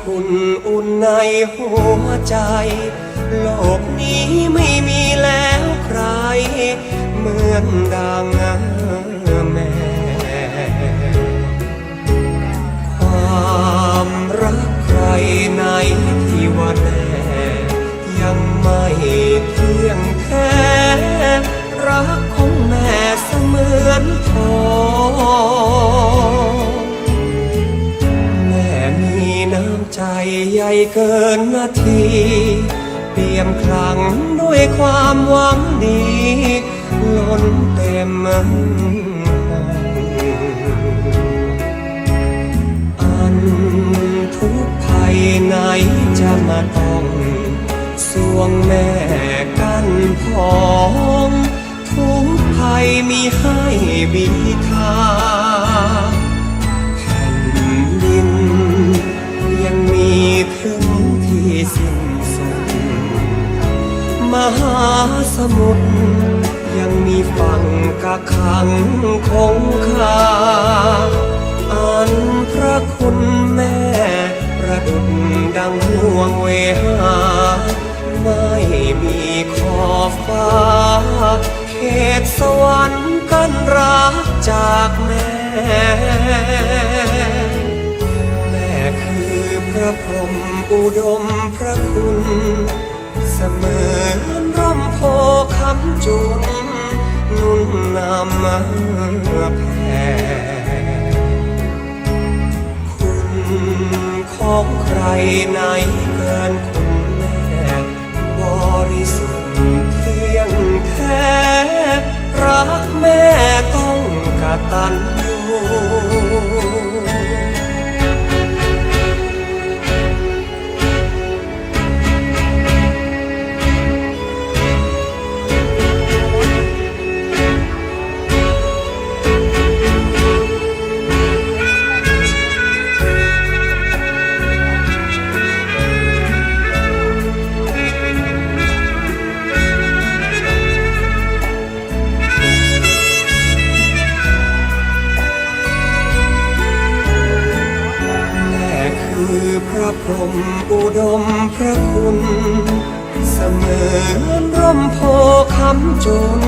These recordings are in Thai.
คุณอุ่นในหัวใจ โลกนี้ไม่มีแล้วใคร เหมือนดังแม่ความ ใจใหญ่เกินนาที เปี่ยมคลั่งด้วยความหวังดี ล้นเต็มองอันทุกภัยไหนจะมาต้องสวงแม่กันพองทุกภัยมีให้บีทา มหาสมุทรยังมีฝั่งกักขังคงคาอันพระคุณแม่ประดุจดังห่วงเวหา ไม่มีขอบฟ้า เขตสวรรค์กันรักจากแม่ แม่คือพระพรหมอุดมพระคุณ มือนร่มโพคำจุนนุ่นนำมาแผ่คุณของใครไหนเกินคุณแม่บริสุทธิ์ พรมอุดมพระคุณ เสมือนร่มโพคำจุน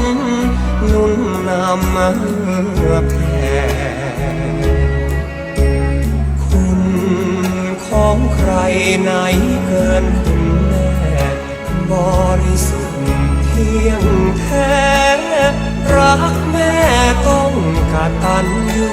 นุ่นนำมาแผ่คุณของใครไหนเกินคุณแม่บริสุทธิ์เที่ยงแท้ รักแม่ต้องกตัญญู